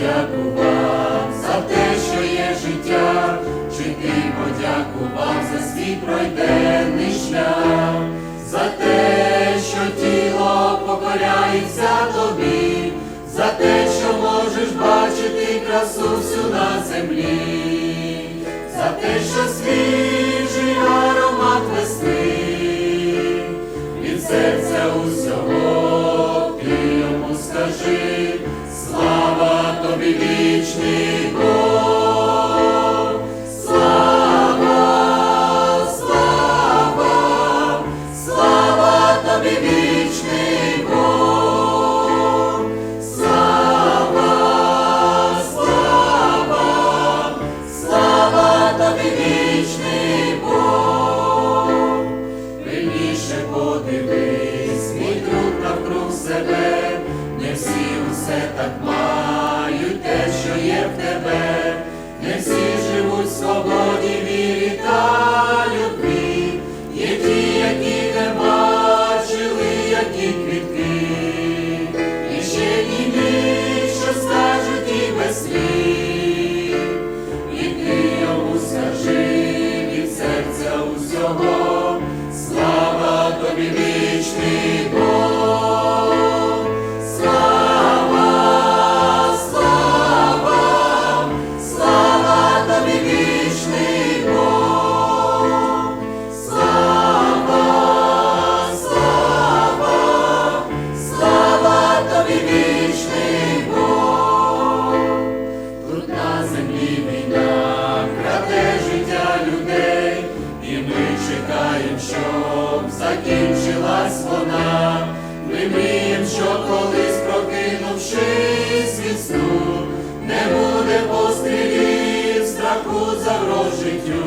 подякував за те, що є життя, чи ти подякував за свій пройденний шлях, за те, що тіло покоряється тобі, за те, що можеш бачити красу всю на землі, за те, що свіжий аромат вести від серця усього слава тобі вічний Бог, Тут на землі війна краде життя людей, і ми чекаємо, щоб закінчилась вона. Ми мріємо, що колись прокинувшись від не буде пострілів, страху загроз життю,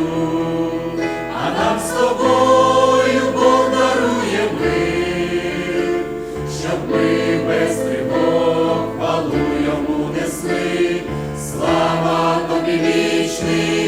слава тобі вічний